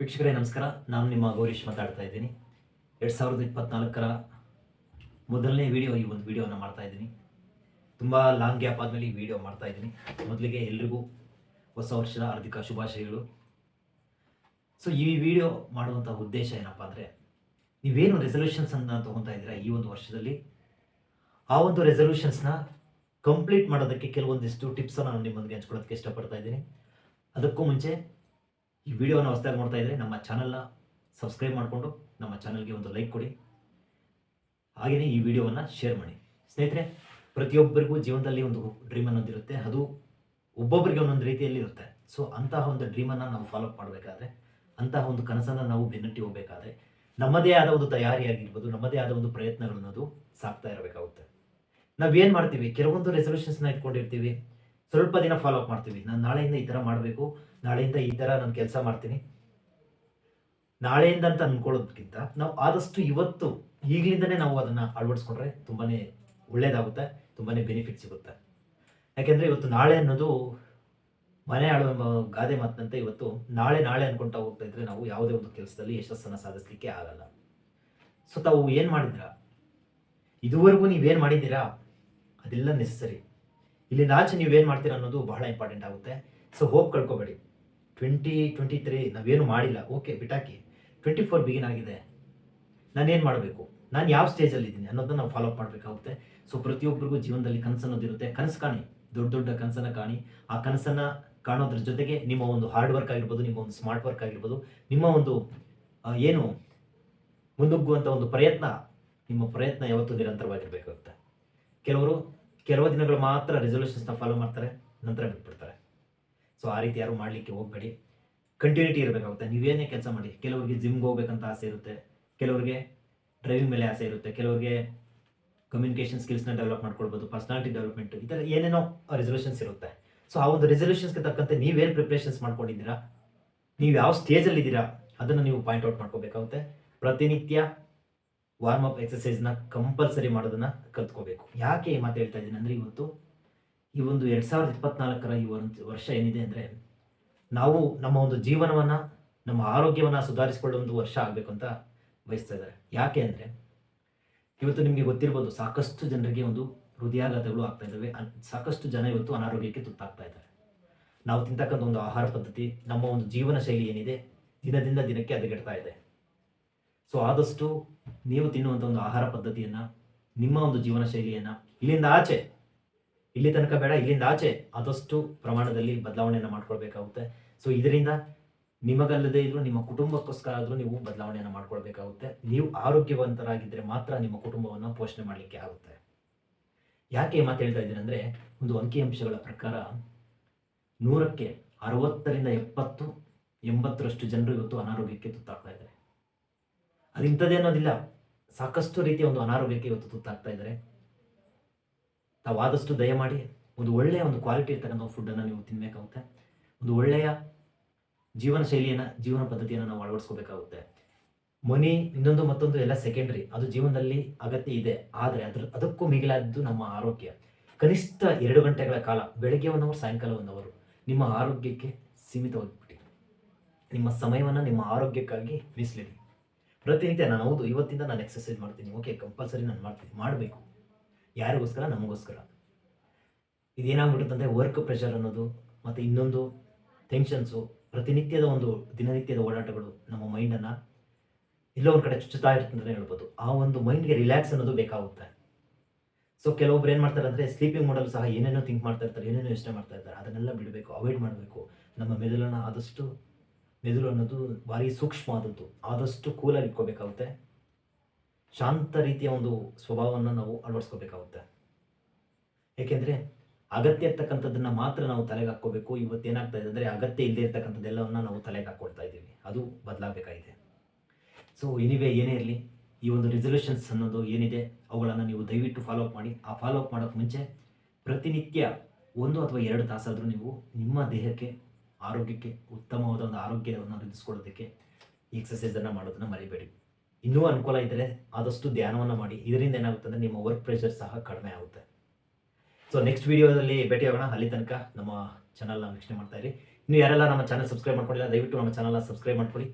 ವೀಕ್ಷಕರೇ, ನಮಸ್ಕಾರ. ನಾನು ನಿಮ್ಮ ಗೌರೀಶ್ ಮಾತಾಡ್ತಾ ಇದ್ದೀನಿ. ಎರಡು ಸಾವಿರದ ಇಪ್ಪತ್ನಾಲ್ಕರ ಮೊದಲನೇ ವಿಡಿಯೋ, ಈ ಒಂದು ವಿಡಿಯೋನ ಮಾಡ್ತಾ ಇದ್ದೀನಿ. ತುಂಬ ಲಾಂಗ್ ಗ್ಯಾಪ್ ಆದಮೇಲೆ ಈ ವಿಡಿಯೋ ಮಾಡ್ತಾ ಇದ್ದೀನಿ. ಮೊದಲಿಗೆ ಎಲ್ರಿಗೂ ಹೊಸ ವರ್ಷದ ಹಾರ್ದಿಕ ಶುಭಾಶಯಗಳು. ಸೊ ಈ ವಿಡಿಯೋ ಮಾಡುವಂಥ ಉದ್ದೇಶ ಏನಪ್ಪ ಅಂದರೆ, ನೀವೇನು ರೆಸಲ್ಯೂಷನ್ಸನ್ನು ತೊಗೊತಾ ಇದ್ದೀರಾ ಈ ಒಂದು ವರ್ಷದಲ್ಲಿ? ಆ ಒಂದು ರೆಸಲ್ಯೂಷನ್ಸ್ನ ಕಂಪ್ಲೀಟ್ ಮಾಡೋದಕ್ಕೆ ಕೆಲವೊಂದಿಷ್ಟು ಟಿಪ್ಸನ್ನು ನಾನು ನಿಮ್ಮೊಂದಿಗೆ ಹಂಚ್ಕೊಳ್ಳೋದಕ್ಕೆ ಇಷ್ಟಪಡ್ತಾ ಇದ್ದೀನಿ. ಅದಕ್ಕೂ ಮುಂಚೆ ಈ ವಿಡಿಯೋನ ಹೊಸದಾಗಿ ನೋಡ್ತಾ ಇದ್ದರೆ ನಮ್ಮ ಚಾನಲ್ನ ಸಬ್ಸ್ಕ್ರೈಬ್ ಮಾಡಿಕೊಂಡು ನಮ್ಮ ಚಾನಲ್ಗೆ ಒಂದು ಲೈಕ್ ಕೊಡಿ. ಹಾಗೆಯೇ ಈ ವಿಡಿಯೋವನ್ನು ಶೇರ್ ಮಾಡಿ. ಸ್ನೇಹಿತರೆ, ಪ್ರತಿಯೊಬ್ಬರಿಗೂ ಜೀವನದಲ್ಲಿ ಒಂದು ಡ್ರೀಮ್ ಅನ್ನೋದಿರುತ್ತೆ. ಅದು ಒಬ್ಬೊಬ್ಬರಿಗೆ ಒಂದೊಂದು ರೀತಿಯಲ್ಲಿ ಇರುತ್ತೆ. ಸೊ ಅಂತಹ ಒಂದು ಡ್ರೀಮನ್ನು ನಾವು ಫಾಲೋ ಅಪ್ ಮಾಡಬೇಕಾದ್ರೆ, ಅಂತಹ ಒಂದು ಕನಸನ್ನು ನಾವು ಬೆನ್ನಟ್ಟಿ ಹೋಗಬೇಕಾದ್ರೆ, ನಮ್ಮದೇ ಆದ ಒಂದು ತಯಾರಿಯಾಗಿರ್ಬೋದು, ನಮ್ಮದೇ ಆದ ಒಂದು ಪ್ರಯತ್ನಗಳನ್ನೋದು ಸಾಕ್ತಾ ಇರಬೇಕಾಗುತ್ತೆ. ನಾವೇನು ಮಾಡ್ತೀವಿ? ಕೆಲವೊಂದು ರೆಸಲ್ಯೂಷನ್ಸ್ನ ಇಟ್ಕೊಂಡಿರ್ತೀವಿ. ಸ್ವಲ್ಪ ದಿನ ಫಾಲೋ ಅಪ್ ಮಾಡ್ತೀವಿ ನಾನು ನಾಳೆಯಿಂದ ಈ ಥರ ಮಾಡಬೇಕು. ನಾಳೆಯಿಂದ ಈ ಥರ ನಾನು ಕೆಲಸ ಮಾಡ್ತೀನಿ. ನಾಳೆಯಿಂದ ಅಂತ ಅಂದ್ಕೊಳ್ಳೋದಕ್ಕಿಂತ ನಾವು ಆದಷ್ಟು ಇವತ್ತು ಈಗಲಿಂದನೇ ನಾವು ಅದನ್ನು ಅಳವಡಿಸ್ಕೊಂಡ್ರೆ ತುಂಬಾ ಒಳ್ಳೇದಾಗುತ್ತೆ ತುಂಬಾ ಬೆನಿಫಿಟ್ ಸಿಗುತ್ತೆ. ಯಾಕೆಂದರೆ ಇವತ್ತು ನಾಳೆ ಅನ್ನೋದು ಮನೆ ಆಳುವ ಗಾದೆ ಮಾತಿನಂತೆ ಇವತ್ತು ನಾಳೆ ನಾಳೆ ಅನ್ಕೊಂತ ಹೋಗ್ತಾ ಇದ್ರೆ ನಾವು ಯಾವುದೇ ಒಂದು ಕೆಲಸದಲ್ಲಿ ಯಶಸ್ಸನ್ನು ಸಾಧಿಸಲಿಕ್ಕೆ ಆಗಲ್ಲ. ಸೊ ತಾವು ಏನು ಮಾಡಿದ್ರಾ ಇದುವರೆಗೂ ನೀವೇನು ಮಾಡಿದ್ದೀರಾ? ಅದೆಲ್ಲ ನೆಸಸರಿ ಇಲ್ಲಿಂದ ಆಚೆ ಏನು ಮಾಡ್ತೀರಾ ಅನ್ನೋದು ಬಹಳ ಇಂಪಾರ್ಟೆಂಟ್ ಆಗುತ್ತೆ. ಸೊ ಹೋಪ್ ಕಳ್ಕೊಬೇಡಿ. ಟ್ವೆಂಟಿ ಟ್ವೆಂಟಿ ತ್ರೀ ನಾವೇನು ಮಾಡಿಲ್ಲ. ಓಕೆ ಬಿಟಾಕಿ ಟ್ವೆಂಟಿ ಫೋರ್ ಬಿಗಿನ್ ಆಗಿದೆ. ನಾನೇನು ಮಾಡಬೇಕು? ನಾನು ಯಾವ ಸ್ಟೇಜಲ್ಲಿ ಇದ್ದೀನಿ ಅನ್ನೋದನ್ನ ನಾವು ಫಾಲೋ ಅಪ್ ಮಾಡಬೇಕಾಗುತ್ತೆ. ಸೊ ಪ್ರತಿಯೊಬ್ಬರಿಗೂ ಜೀವನದಲ್ಲಿ ಕನಸು ಅನ್ನೋದಿರುತ್ತೆ ಕನಸು ಕಾಣಿ. ದೊಡ್ಡ ದೊಡ್ಡ ಕನಸನ್ನು ಕಾಣಿ. ಆ ಕನಸನ್ನು ಕಾಣೋದ್ರ ಜೊತೆಗೆ ನಿಮ್ಮ ಒಂದು ಹಾರ್ಡ್ ವರ್ಕ್ ಆಗಿರ್ಬೋದು, ನಿಮ್ಮ ಒಂದು ಸ್ಮಾರ್ಟ್ ವರ್ಕ್ ಆಗಿರ್ಬೋದು, ನಿಮ್ಮ ಒಂದು ಏನು ಮುಂದುಗ್ಗುವಂಥ ಒಂದು ಪ್ರಯತ್ನ, ನಿಮ್ಮ ಪ್ರಯತ್ನ ಯಾವತ್ತೂ ನಿರಂತರವಾಗಿರಬೇಕಾಗುತ್ತೆ. ಕೆಲವರು ಕೆಲವು ದಿನಗಳು ಮಾತ್ರ ರೆಸೊಲ್ಯೂಷನ್ಸ್ನ ಫಾಲೋ ಮಾಡ್ತಾರೆ, ನಂತರ ಬಿಟ್ಬಿಡ್ತಾರೆ. ಸೊ ಆ ರೀತಿ ಯಾರು ಮಾಡಲಿಕ್ಕೆ ಹೋಗಬೇಡಿ. ಕಂಟಿನ್ಯೂಟಿ ಇರಬೇಕಾಗುತ್ತೆ. ನೀವೇನೇ ಕೆಲಸ ಮಾಡಿ, ಕೆಲವರಿಗೆ ಜಿಮ್ಗೆ ಹೋಗ್ಬೇಕಂತ ಆಸೆ ಇರುತ್ತೆ, ಕೆಲವರಿಗೆ ಡ್ರೈವಿಂಗ್ ಮೇಲೆ ಆಸೆ ಇರುತ್ತೆ, ಕೆಲವರಿಗೆ ಕಮ್ಯುನಿಕೇಷನ್ ಸ್ಕಿಲ್ಸ್ನ ಡೆವಲಪ್ ಮಾಡ್ಕೊಳ್ಬೋದು ಪರ್ಸನಾಲಿಟಿ ಡೆವಲಪ್ಮೆಂಟ್ ಈ ಥರ ಏನೇನೋ ರೆಸೊಲ್ಯೂಷನ್ಸ್ ಇರುತ್ತೆ. ಸೊ ಆ ಒಂದು ರೆಸೊಲ್ಯೂಷನ್ಸ್ಗೆ ತಕ್ಕಂತೆ ನೀವೇನು ಪ್ರಿಪ್ರೇಷನ್ಸ್ ಮಾಡ್ಕೊಂಡಿದ್ದೀರಾ, ನೀವು ಯಾವ ಸ್ಟೇಜಲ್ಲಿದ್ದೀರಾ ಅದನ್ನು ನೀವು ಪಾಯಿಂಟ್ ಔಟ್ ಮಾಡ್ಕೋಬೇಕಾಗುತ್ತೆ. ಪ್ರತಿನಿತ್ಯ ವಾರ್ಮ್ ಅಪ್ ಎಕ್ಸಸೈಸ್ನ ಕಂಪಲ್ಸರಿ ಮಾಡೋದನ್ನ ಕಲ್ತ್ಕೋಬೇಕು. ಯಾಕೆ ಮಾತು ಹೇಳ್ತಾ ಇದ್ದೀನಿ ಅಂದರೆ ಇವತ್ತು ಈ ಒಂದು ಎರಡು ಸಾವಿರದ ಇಪ್ಪತ್ನಾಲ್ಕರ ಈ ಒಂದು ವರ್ಷ ಏನಿದೆ ಅಂದರೆ ನಾವು ನಮ್ಮ ಒಂದು ಜೀವನವನ್ನು, ನಮ್ಮ ಆರೋಗ್ಯವನ್ನು ಸುಧಾರಿಸಿಕೊಳ್ಳೋ ಒಂದು ವರ್ಷ ಆಗಬೇಕು ಅಂತ ಬಯಸ್ತಾ ಇದ್ದಾರೆ. ಯಾಕೆ ಅಂದರೆ ಇವತ್ತು ನಿಮಗೆ ಗೊತ್ತಿರ್ಬೋದು ಸಾಕಷ್ಟು ಜನರಿಗೆ ಒಂದು ಹೃದಯಾಘಾತಗಳು ಆಗ್ತಾ ಇದ್ದಾವೆ. ಸಾಕಷ್ಟು ಜನ ಇವತ್ತು ಅನಾರೋಗ್ಯಕ್ಕೆ ತುತ್ತಾಗ್ತಾ ಇದ್ದಾರೆ. ನಾವು ತಿಂತಕ್ಕಂಥ ಒಂದು ಆಹಾರ ಪದ್ಧತಿ, ನಮ್ಮ ಒಂದು ಜೀವನ ಶೈಲಿ ಏನಿದೆ, ದಿನದಿಂದ ದಿನಕ್ಕೆ ಹದಗೆಡ್ತಾ ಇದೆ. ಸೊ ಆದಷ್ಟು ನೀವು ತಿನ್ನುವಂಥ ಒಂದು ಆಹಾರ ಪದ್ಧತಿಯನ್ನು, ನಿಮ್ಮ ಒಂದು ಜೀವನ ಶೈಲಿಯನ್ನು ಇಲ್ಲಿಂದ ಆಚೆ, ಇಲ್ಲಿ ತನಕ ಬೇಡ, ಇಲ್ಲಿಂದ ಆಚೆ ಆದಷ್ಟು ಪ್ರಮಾಣದಲ್ಲಿ ಬದಲಾವಣೆಯನ್ನು ಮಾಡ್ಕೊಳ್ಬೇಕಾಗುತ್ತೆ. ಸೊ ಇದರಿಂದ ನಿಮಗಲ್ಲದೇ ಇದ್ರೂ, ನಿಮ್ಮ ಕುಟುಂಬಕ್ಕೋಸ್ಕರ ಆದರೂ ನೀವು ಬದಲಾವಣೆಯನ್ನು ಮಾಡ್ಕೊಳ್ಬೇಕಾಗುತ್ತೆ. ನೀವು ಆರೋಗ್ಯವಂತರಾಗಿದ್ದರೆ ಮಾತ್ರ ನಿಮ್ಮ ಕುಟುಂಬವನ್ನು ಪೋಷಣೆ ಮಾಡಲಿಕ್ಕೆ ಆಗುತ್ತೆ. ಯಾಕೆ ಮಾತು ಹೇಳ್ತಾ ಇದ್ದೀನಿ ಅಂದರೆ, ಒಂದು ಅಂಕಿಅಂಶಗಳ ಪ್ರಕಾರ ನೂರಕ್ಕೆ ಅರವತ್ತರಿಂದ ಎಪ್ಪತ್ತು, ಎಂಬತ್ತರಷ್ಟು ಜನರು ಇವತ್ತು ಅನಾರೋಗ್ಯಕ್ಕೆ ತುತ್ತಾಗ್ತಾ ಇದ್ದಾರೆ. ಅದು ಇಂಥದ್ದೇ ಅನ್ನೋದಿಲ್ಲ. ಸಾಕಷ್ಟು ರೀತಿಯ ಒಂದು ಅನಾರೋಗ್ಯಕ್ಕೆ ಇವತ್ತು ತುತ್ತಾಗ್ತಾ ಇದ್ದಾರೆ. ತಾವಾದಷ್ಟು ದಯಮಾಡಿ ಒಂದು ಒಳ್ಳೆಯ ಒಂದು ಕ್ವಾಲಿಟಿ ಇರ್ತಕ್ಕಂಥ ಫುಡ್ಡನ್ನು ನೀವು ತಿನ್ನಬೇಕಾಗುತ್ತೆ ಒಂದು ಒಳ್ಳೆಯ ಜೀವನ ಶೈಲಿಯನ್ನು, ಜೀವನ ಪದ್ಧತಿಯನ್ನು ನಾವು ಅಳವಡಿಸ್ಕೋಬೇಕಾಗುತ್ತೆ. ಮನಿ, ಇನ್ನೊಂದು ಮತ್ತೊಂದು ಎಲ್ಲ ಸೆಕೆಂಡ್ರಿ ಅದು ಜೀವನದಲ್ಲಿ ಅಗತ್ಯ ಇದೆ. ಆದರೆ ಅದ್ರ, ಅದಕ್ಕೂ ಮಿಗಿಲಾದ್ದು ನಮ್ಮ ಆರೋಗ್ಯ. ಕನಿಷ್ಠ ಎರಡು ಗಂಟೆಗಳ ಕಾಲ, ಬೆಳಗ್ಗೆ ಒನ್ ಅವರ್ ಸಾಯಂಕಾಲ ಒಂದವರು ನಿಮ್ಮ ಆರೋಗ್ಯಕ್ಕೆ ಸೀಮಿತವಾಗಿಬಿಟ್ಟು ನಿಮ್ಮ ಸಮಯವನ್ನು ನಿಮ್ಮ ಆರೋಗ್ಯಕ್ಕಾಗಿ ಮೀಸಲಿಡಿ. ಪ್ರತಿನಿತ್ಯ ನಾನು ಹೌದು, ಇವತ್ತಿಂದ ನಾನು ಎಕ್ಸಸೈಸ್ ಮಾಡ್ತೀನಿ. ಓಕೆ ಕಂಪಲ್ಸರಿ ನಾನು ಮಾಡ್ತೀನಿ. ಮಾಡಬೇಕು. ಯಾರಿಗೋಸ್ಕರ? ನಮಗೋಸ್ಕರ. ಇದೇನಾಗ್ಬಿಡುತ್ತಂದರೆ ವರ್ಕ್ ಪ್ರೆಷರ್ ಅನ್ನೋದು, ಮತ್ತು ಇನ್ನೊಂದು ಟೆನ್ಷನ್ಸು ಪ್ರತಿನಿತ್ಯದ ಒಂದು ದಿನನಿತ್ಯದ ಓಡಾಟಗಳು ನಮ್ಮ ಮೈಂಡನ್ನು ಎಲ್ಲೋ ಒಂದು ಕಡೆ ಚುಚ್ಚುತ್ತಾ ಇರುತ್ತೆ ಅಂತಲೇ ಹೇಳ್ಬೋದು. ಆ ಒಂದು ಮೈಂಡ್ಗೆ ರಿಲ್ಯಾಕ್ಸ್ ಅನ್ನೋದು ಬೇಕಾಗುತ್ತೆ. ಸೊ ಕೆಲವೊಬ್ರು ಏನು ಮಾಡ್ತಾರೆ ಅಂದರೆ ಸ್ಲೀಪಿಂಗ್ ಮಾಡಲು ಸಹ ಏನೇನೋ ಥಿಂಕ್ ಮಾಡ್ತಾ ಇರ್ತಾರೆ, ಏನೇನೋ ಯೋಚನೆ ಮಾಡ್ತಾ ಇರ್ತಾರೆ. ಅದನ್ನೆಲ್ಲ ಬಿಡಬೇಕು ಅವಾಯ್ಡ್ ಮಾಡಬೇಕು. ನಮ್ಮ ಮೆದುಳನ್ನು ಆದಷ್ಟು ಮೆದುಳು ಅನ್ನೋದು ಭಾರಿ ಸೂಕ್ಷ್ಮವಾದದ್ದು. ಆದಷ್ಟು ಕೂಲಾಗಿ ಇಟ್ಕೋಬೇಕಾಗುತ್ತೆ. ಶಾಂತ ರೀತಿಯ ಒಂದು ಸ್ವಭಾವವನ್ನು ನಾವು ಅಳವಡಿಸ್ಕೋಬೇಕಾಗುತ್ತೆ. ಏಕೆಂದರೆ ಅಗತ್ಯ ಇರ್ತಕ್ಕಂಥದ್ದನ್ನು ಮಾತ್ರ ನಾವು ತಲೆಗೆ ಹಾಕ್ಕೋಬೇಕು. ಇವತ್ತೇನಾಗ್ತಾ ಇದೆ ಅಂದರೆ ಅಗತ್ಯ ಇಲ್ಲದೆ ಇರ್ತಕ್ಕಂಥದ್ದೆಲ್ಲವನ್ನು ನಾವು ತಲೆಗೆ ಹಾಕ್ಕೊಳ್ತಾ ಇದ್ದೀವಿ. ಅದು ಬದಲಾಗಬೇಕಾಗಿದೆ. ಸೊ ಇನಿವೆ ಏನೇ ಇರಲಿ, ಈ ಒಂದು ರೆಸಲ್ಯೂಷನ್ಸ್ ಅನ್ನೋದು ಏನಿದೆ, ಅವುಗಳನ್ನು ನೀವು ದಯವಿಟ್ಟು ಫಾಲೋ ಅಪ್ ಮಾಡಿ. ಆ ಫಾಲೋ ಅಪ್ ಮಾಡೋಕ್ಕೆ ಮುಂಚೆ ಪ್ರತಿನಿತ್ಯ ಒಂದು ಅಥವಾ ಎರಡು ತಾಸಾದರೂ ನೀವು ನಿಮ್ಮ ದೇಹಕ್ಕೆ ಆರೋಗ್ಯಕ್ಕೆ ಉತ್ತಮವಾದ ಒಂದು ಆರೋಗ್ಯವನ್ನು ವೃದ್ಧಿಸ್ಕೊಳ್ಳೋದಕ್ಕೆ ಎಕ್ಸಸೈಸನ್ನು ಮಾಡೋದನ್ನು ಮರಿಬೇಡಿ. ಇನ್ನೂ ಅನುಕೂಲ ಇದ್ದರೆ ಆದಷ್ಟು ಧ್ಯಾನವನ್ನು ಮಾಡಿ. ಇದರಿಂದ ಏನಾಗುತ್ತೆ ಅಂದರೆ ನಿಮ್ಮ ವರ್ಕ್ ಪ್ರೆಷರ್ ಸಹ ಕಡಿಮೆ ಆಗುತ್ತೆ. ಸೊ ನೆಕ್ಸ್ಟ್ ವಿಡಿಯೋದಲ್ಲಿ ಭೇಟಿಯಾಗೋಣ ಅಲ್ಲಿ ತನಕ ನಮ್ಮ ಚಾನಲ್ನ ವೀಕ್ಷಣೆ ಮಾಡ್ತಾ ಇರಿ. ಇನ್ನು ಯಾರೆಲ್ಲ ನಮ್ಮ ಚಾನಲ್ ಸಬ್ಸ್ಕ್ರೈಬ್ ಮಾಡ್ಕೊಂಡಿಲ್ಲ, ದಯವಿಟ್ಟು ನಮ್ಮ ಚಾನಲ್ನ ಸಬ್ಸ್ಕ್ರೈಬ್ ಮಾಡ್ಕೊಳ್ಳಿ